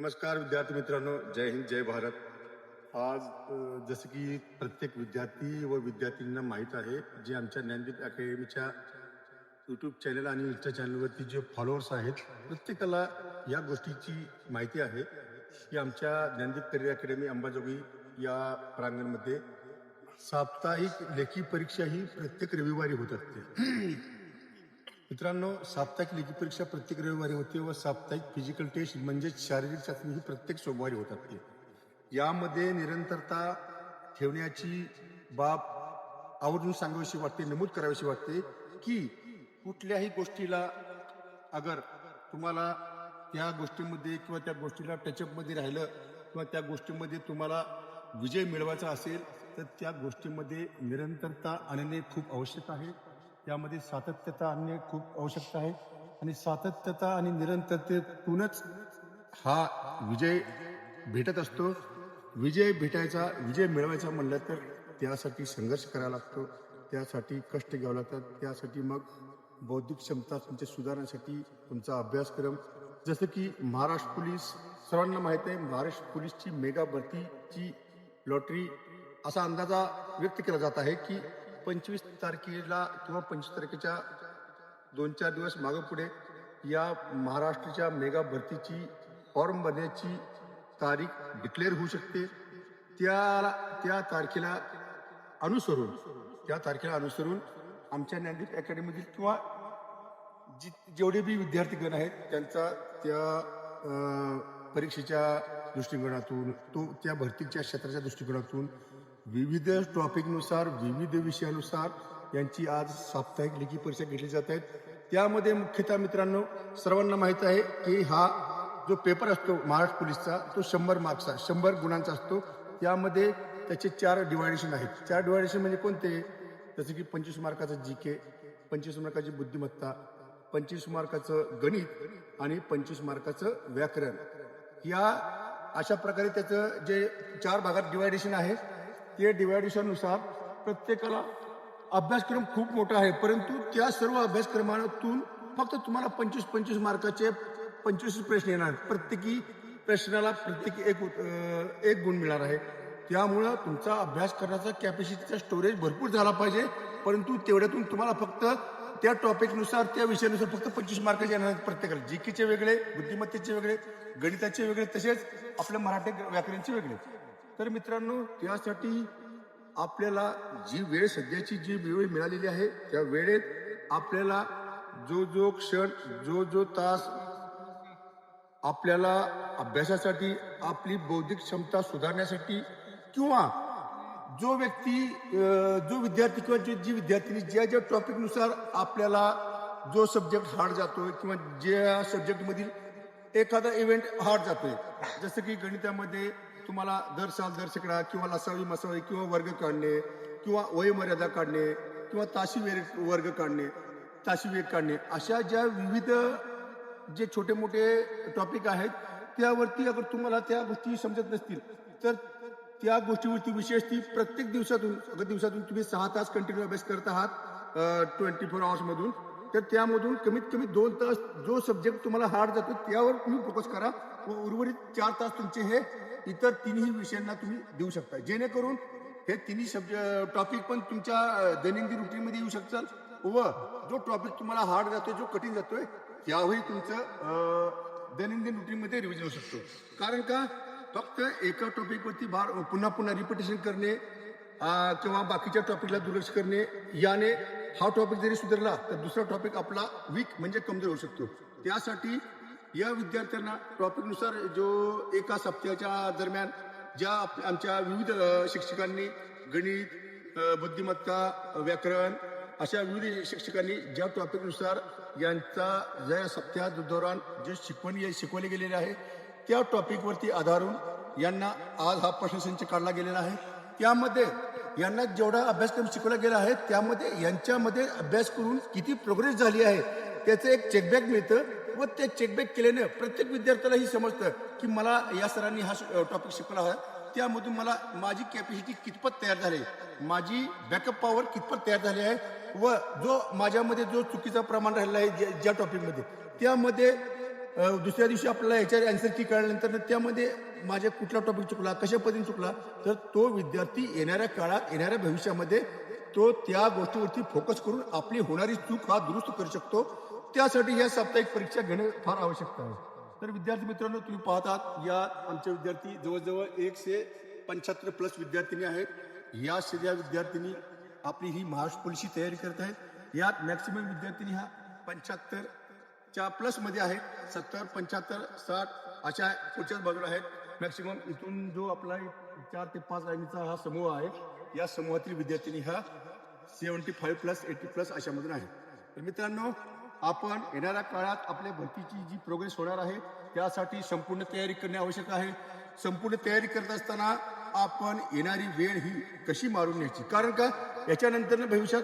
नमस्कार विद्यार्थी मित्रांनो जय हिंद जय भारत. आज जसं की प्रत्येक विद्यार्थी व विद्यार्थ्यांना माहीत आहे जे आमच्या ज्ञानदीप अकॅडमीच्या यूट्यूब चॅनल आणि इन्स्टा चॅनलवरती जे फॉलोअर्स आहेत प्रत्येकाला या गोष्टीची माहिती आहे. की आमच्या ज्ञानदीप करिअर अकॅडमी अंबाजोगाई या प्रांगणमध्ये साप्ताहिक लेखी परीक्षा ही प्रत्येक रविवारी होत असते. मित्रांनो साप्ताहिक लिखित परीक्षा प्रत्येक रविवारी होते व साप्ताहिक फिजिकल टेस्ट म्हणजेच शारीरिक चाचणी ही प्रत्येक सोमवारी होत असते यामध्ये निरंतरता ठेवण्याची बाब आवर्जून सांगावीशी वाटते नमूद करावीशी वाटते की कुठल्याही गोष्टीला अगर तुम्हाला त्या गोष्टीमध्ये किंवा त्या गोष्टीला टचअपमध्ये राहिलं किंवा त्या गोष्टीमध्ये तुम्हाला विजय मिळवायचा असेल तर त्या गोष्टीमध्ये निरंतरता आणणे खूप आवश्यक आहे. त्यामध्ये सातत्यता आणणे खूप आवश्यक आहे. आणि सातत्यता आणि निरंतरतेतूनच हा विजय भेटत असतो. विजय भेटायचा विजय मिळवायचा म्हणलं तर त्यासाठी संघर्ष करावा लागतो. त्यासाठी कष्ट घ्यावं लागतात. त्यासाठी मग बौद्धिक क्षमता तुमच्या सुधारण्यासाठी तुमचा अभ्यासक्रम. जसं की महाराष्ट्र पोलीस सर्वांना माहीत आहे महाराष्ट्र पोलीसची मेगा भरतीची लॉटरी असा अंदाजा व्यक्त केला जात आहे की पंचवीस तारखेला किंवा पंचवीस तारखेच्या दोन चार दिवस मागं पुढे या महाराष्ट्राच्या मेगा भरतीची फॉर्म भरण्याची तारीख डिक्लेअर होऊ शकते. त्या त्या तारखेला अनुसरून त्या तारखेला अनुसरून आमच्या ज्ञानदीप अकॅडमीतील किंवा जी जेवढे बी विद्यार्थीगण आहेत त्यांचा त्या परीक्षेच्या दृष्टिकोनातून तो त्या भरतीच्या क्षेत्राच्या दृष्टिकोनातून विविध टॉपिकनुसार विविध विषयानुसार यांची आज साप्ताहिक लेखी परीक्षा घेतली जात आहेत. त्यामध्ये मुख्यतः मित्रांनो सर्वांना माहीत आहे की हा जो पेपर असतो महाराष्ट्र पोलीसचा तो शंभर मार्क्सचा शंभर गुणांचा असतो. त्यामध्ये त्याचे चार डिवायडेशन आहेत. चार डिवायडेशन म्हणजे कोणते? जसं की पंचवीस मार्काचं जी के पंचवीस मार्काची बुद्धिमत्ता पंचवीस मार्काचं गणित आणि पंचवीस मार्काचं व्याकरण. या अशा प्रकारे त्याचं जे चार भागात डिवायडेशन आहे ते डिवायडेशननुसार प्रत्येकाला अभ्यासक्रम खूप मोठा आहे. परंतु त्या सर्व अभ्यासक्रमातून फक्त तुम्हाला पंचवीस पंचवीस मार्काचे पंचवीस प्रश्न येणार. आहेत. प्रत्येकी प्रश्नाला प्रत्येकी एक उत- एक गुण मिळणार आहे. त्यामुळं तुमचा अभ्यास करण्याचा कॅपॅसिटीचा स्टोरेज भरपूर झाला पाहिजे. परंतु तेवढ्यातून तुम्हाला फक्त त्या टॉपिकनुसार त्या विषयानुसार फक्त पंचवीस मार्क येणार आहेत प्रत्येकाला. जीकेचे वेगळे बुद्धिमत्तेचे वेगळे गणिताचे वेगळे तसेच आपल्या मराठी व्याकरणचे वेगळे. तर मित्रांनो त्यासाठी आपल्याला जी वेळ सध्याची जी वेळ मिळालेली आहे त्या वेळेत आपल्याला जो जो क्षण जो जो तास आपल्याला अभ्यासासाठी आपली बौद्धिक क्षमता सुधारण्यासाठी किंवा जो व्यक्ती जो विद्यार्थी किंवा जो जी विद्यार्थिनी ज्या ज्या टॉपिकनुसार आपल्याला जो सब्जेक्ट हार्ड जातोय किंवा ज्या सब्जेक्टमधील एखादा इव्हेंट हार्ड जातोय जसं की गणितामध्ये तुम्हाला दर साल दर शेकडा किंवा लसावी मसावी किंवा वर्ग काढणे किंवा वयमर्यादा काढणे किंवा ताशी वेर वर्ग काढणे ताशी वेग काढणे अशा ज्या विविध जे छोटे मोठे टॉपिक आहेत त्यावरती अगर तुम्हाला त्या गोष्टी समजत नसतील तर त्या गोष्टीवरती विशेष ती प्रत्येक दिवसातून अगर दिवसातून तुम्ही सहा तास कंटिन्यू अभ्यास करत आहात ट्वेंटी फोर आवर्समधून तर त्यामधून कमीत कमी दोन तास जो सब्जेक्ट तुम्हाला हार्ड जातो त्यावर तुम्ही फोकस करा. व उर्वरित चार तास तुमचे हे इतर तिन्ही विषयांना तुम्ही देऊ शकता. जेणेकरून हे तिन्ही सब्जेक्ट टॉपिक पण तुमच्या दैनंदिन रुटीनमध्ये येऊ शकतात व जो टॉपिक तुम्हाला हार्ड जातोय जो कठीण जातोय त्यावरही तुमचं दैनंदिन रुटीनमध्ये रिव्हिजन होऊ शकतो. कारण का? फक्त एका टॉपिकवरती भार पुन्हा पुन्हा रिपिटेशन करणे किंवा बाकीच्या टॉपिकला दुर्लक्ष करणे याने हा टॉपिक जरी सुधारला तर दुसरा टॉपिक आपला वीक म्हणजे कमजोर होऊ शकतो. त्यासाठी या विद्यार्थ्यांना टॉपिकनुसार जो एका सप्ताहाच्या दरम्यान ज्या आमच्या विविध शिक्षकांनी गणित बुद्धिमत्ता व्याकरण अशा विविध शिक्षकांनी ज्या टॉपिकनुसार यांचा ज्या सप्त्या दौरान जे शिकवण शिकवले गेलेले आहे त्या टॉपिकवरती आधारून यांना आज हा प्रश्नसंच काढला गेलेला आहे. त्यामध्ये यांना जेवढा अभ्यासक्रम शिकवला गेला आहे त्यामध्ये यांच्यामध्ये अभ्यास करून किती प्रोग्रेस झाली आहे त्याचं एक चेकबॅक मिळतं व ते चेकबॅक केल्यानं प्रत्येक विद्यार्थ्यालाही समजतं की मला या सरांनी हा टॉपिक शिकवला आहे त्यामधून मला माझी कॅपॅसिटी कितपत तयार झाली माझी बॅकअप पॉवर कितपत तयार झाली आहे व जो माझ्यामध्ये जो चुकीचा प्रमाण राहिला आहे ज्या- ज्या टॉपिकमध्ये त्यामध्ये दुसऱ्या दिवशी आपल्याला याच्यावर अँसर की कळल्यानंतर त्यामध्ये माझ्या कुठला टॉपिक चुकला कशा पद्धतीने चुकला तर तो विद्यार्थी येणाऱ्या काळात येणाऱ्या भविष्यामध्ये तो त्या गोष्टीवरती फोकस करून आपली होणारी चूक हा दुरुस्त करू शकतो. त्यासाठी ह्या साप्ताहिक परीक्षा घेणं फार आवश्यक आहे. तर विद्यार्थी मित्रांनो तुम्ही पाहतात या आमचे विद्यार्थी जवळजवळ एकशे पंच्याहत्तर प्लस विद्यार्थिनी आहेत. या सगळ्या विद्यार्थिनी आपली ही महाराष्ट्र पोलीसची तयारी करत आहेत. यात मॅक्सिमम विद्यार्थिनी हा च्या प्लसमध्ये आहेत सत्तर पंच्याहत्तर साठ अशा पुढच्याच बाजूला आहेत. मॅक्सिमम इथून जो आपला चार ते पाच लाईनीचा हा समूह आहे या समूहातील विद्यार्थिनी हा seventy five plus eighty plus अशामधून आहे. तर मित्रांनो आपण येणाऱ्या काळात आपल्या भरतीची जी प्रोग्रेस होणार आहे त्यासाठी संपूर्ण तयारी करणे आवश्यक आहे. संपूर्ण तयारी करत असताना आपण येणारी वेळ ही कशी मारून घ्यायची कारण का? याच्यानंतर भविष्यात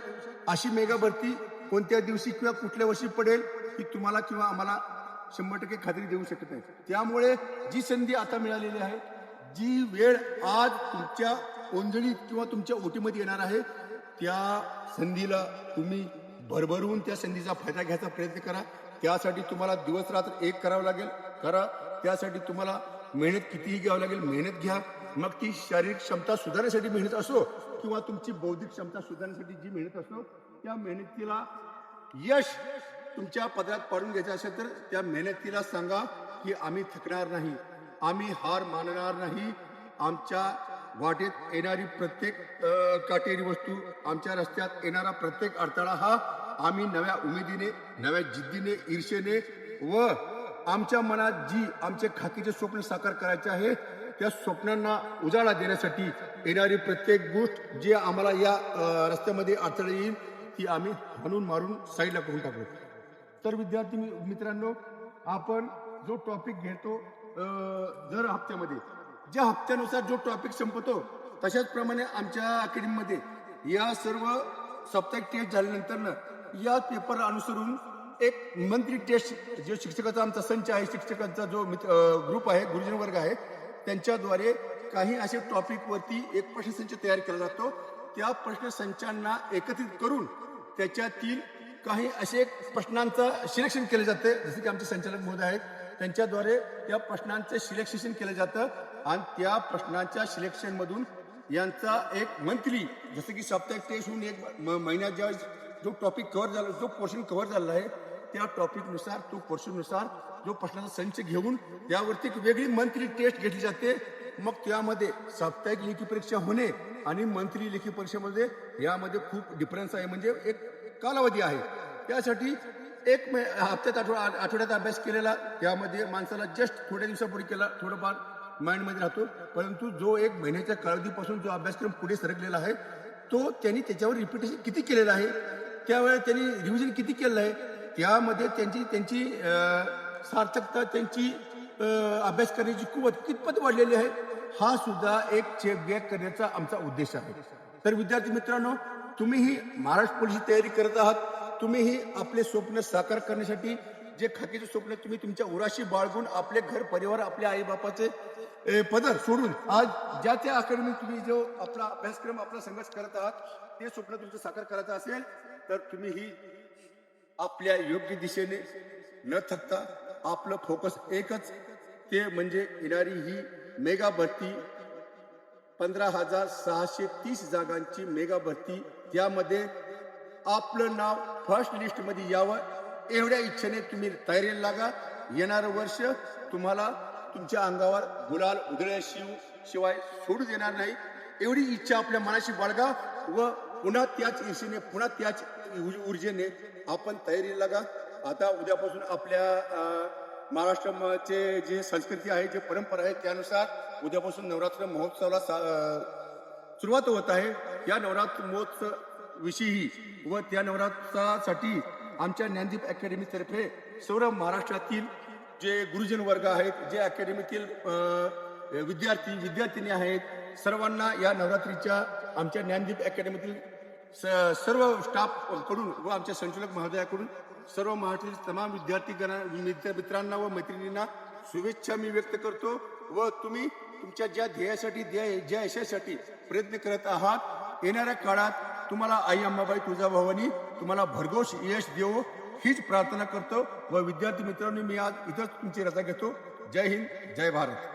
अशी मेगा भरती कोणत्या दिवशी किंवा कुठल्या वर्षी पडेल ही तुम्हाला किंवा आम्हाला शंभर टक्के खात्री देऊ शकत नाही त्यामुळे जी संधी आता मिळालेली आहे जी वेळ आज तुमच्या ओंजळीत किंवा तुमच्या ओटीमध्ये येणार आहे त्या संधीला तुम्ही भरभरून त्या संधीचा फायदा घ्यायचा प्रयत्न करा. त्यासाठी तुम्हाला दिवस रात्र एक करावं लागेल. करा. त्यासाठी तुम्हाला मेहनत कितीही घ्यावं लागेल मेहनत घ्या. मग ती शारीरिक क्षमता सुधारण्यासाठी मेहनत असो किंवा तुमची बौद्धिक क्षमता सुधारण्यासाठी जी मेहनत असो त्या मेहनतीला यश तुमच्या पदरात पाडून घ्यायचं असेल तर त्या मेहनतीला सांगा की आम्ही थकणार नाही. आम्ही हार मानणार नाही. आमच्या वाटेत येणारी प्रत्येक काटेरी वस्तू आमच्या रस्त्यात येणारा प्रत्येक अडथळा हा आम्ही नव्या उमेदीने नव्या जिद्दीने ईर्षेने व आमच्या मनात जी आमचे खाकीचे स्वप्न साकार करायचे आहे त्या स्वप्नांना उजाळा देण्यासाठी येणारी प्रत्येक गोष्ट जी आम्हाला या रस्त्यामध्ये अडथळे येईल ती आम्ही हाणून मारून साईडला करून टाकू. तर विद्यार्थी मित्रांनो आपण जो टॉपिक घेतो दर हप्त्यामध्ये ज्या हप्त्यानुसार जो टॉपिक संपतो तशाच प्रमाणे आमच्या अकॅडमीमध्ये या सर्व साप्ताहिक टेस्ट झाल्यानंतर या पेपर अनुसरून एक मंत्री टेस्ट जो शिक्षकाचा आमचा संच आहे शिक्षकांचा जो मित्र ग्रुप आहे गुरुजन वर्ग आहे त्यांच्याद्वारे काही असे टॉपिकवरती एक प्रश्नसंच तयार केला जातो. त्या प्रश्नसंचांना एकत्रित करून त्याच्यातील काही असे प्रश्नांचं सिलेक्शन केलं जातं. जसं की आमचे संचालक महोदय आहेत त्यांच्याद्वारे त्या प्रश्नांचं सिलेक्शन केलं जातं. आणि त्या प्रश्नांच्या सिलेक्शनमधून यांचा एक मंथली जसं की साप्ताहिक टेस्ट होऊन एक म- महिन्यात ज्या जो टॉपिक कव्हर झाला जो पोर्शन कव्हर झालेला आहे त्या टॉपिकनुसार तो पोर्शननुसार जो प्रश्नाचा संच घेऊन त्यावरती एक वेगळी मंथली टेस्ट घेतली जाते. मग त्यामध्ये साप्ताहिक लेखी परीक्षा होणे आणि मंथली लेखी परीक्षेमध्ये यामध्ये खूप डिफरन्स आहे. म्हणजे एक कालावधी आहे. त्यासाठी एक मे हप्त्यात आठवडा आठवड्यात अभ्यास केलेला त्यामध्ये माणसाला जस्ट थोड्या दिवसापूर्वी केला थोडंफार माइंडमध्ये राहतो. परंतु जो एक महिन्याच्या कालावधीपासून जो अभ्यासक्रम पुढे सरकलेला आहे तो त्यांनी त्याच्यावर रिपिटेशन किती केलेलं आहे त्यावेळेस त्यांनी रिव्हिजन किती केलेलं आहे त्यामध्ये त्यांची त्यांची सार्थकता त्यांची अभ्यास करण्याची कुवत कितपत वाढलेली आहे हा सुद्धा एक चेक बॅक करण्याचा आमचा उद्देश आहे. तर विद्यार्थी मित्रांनो तुम्हीही महाराष्ट्र पोलीसची तयारी करत आहात. तुम्हीही आपले स्वप्न साकार करण्यासाठी जे खाकीचे स्वप्न तुम्ही तुमच्या उराशी बाळगून आपले घर परिवार आपल्या आईबापाचे पदर सोडून आज ज्या त्या अकॅडमी तुम्ही जो आपला अभ्यासक्रम आपला संघर्ष करत आहात ते स्वप्न तुमचं साकार करायचं असेल तर तुम्हीही आपल्या योग्य दिशेने न थकता आपलं फोकस एकच ते म्हणजे येणारी ही मेगा भरती पंधरा हजार सहाशे तीस जागांची मेगा भरती. त्यामध्ये आपलं नाव फर्स्ट लिस्टमध्ये यावं. एवढ्या इच्छेने तुम्ही तयारीला लागा. येणारं वर्ष तुम्हाला तुमच्या अंगावर गुलाल उधळल्याशिव शिवाय सोडू देणार नाही. एवढी इच्छा आपल्या मनाशी बाळगा व पुन्हा त्याच इच्छेने पुन्हा त्याच ऊर्जेने आपण तयारीला लागा. आता उद्यापासून आपल्या महाराष्ट्राचे जे संस्कृती आहे जे परंपरा आहे त्यानुसार उद्यापासून नवरात्र महोत्सवाला सा- सुरुवात होत आहे. या नवरात्र महोत्सव विषयी व त्या नवरात्रासाठी आमच्या ज्ञानदीप अकॅडमीतर्फे सर्व महाराष्ट्रातील जे गुरुजन वर्ग आहेत जे अकॅडमीतील विद्यार्थी विद्यार्थिनी आहेत सर्वांना या नवरात्रीच्या आमच्या ज्ञानदीप अकॅडमीतील स- सर्व स्टाफकडून व आमच्या संचालक महोदयाकडून सर्व महाराष्ट्रातील तमाम विद्यार्थी मित्रांना व मैत्रिणींना शुभेच्छा मी व्यक्त करतो व तुम्ही तुमच्या ज्या ध्येयासाठी ध्येय ज्या यशासाठी प्रयत्न करत आहात येणाऱ्या काळात तुम्हाला आई अंबाबाई तुळजाभवानी तुम्हाला भरघोष यश देवो हीच प्रार्थना करतो व विद्यार्थी मित्रांनो मी आज इथंच तुमची रजा घेतो. जय हिंद जय भारत.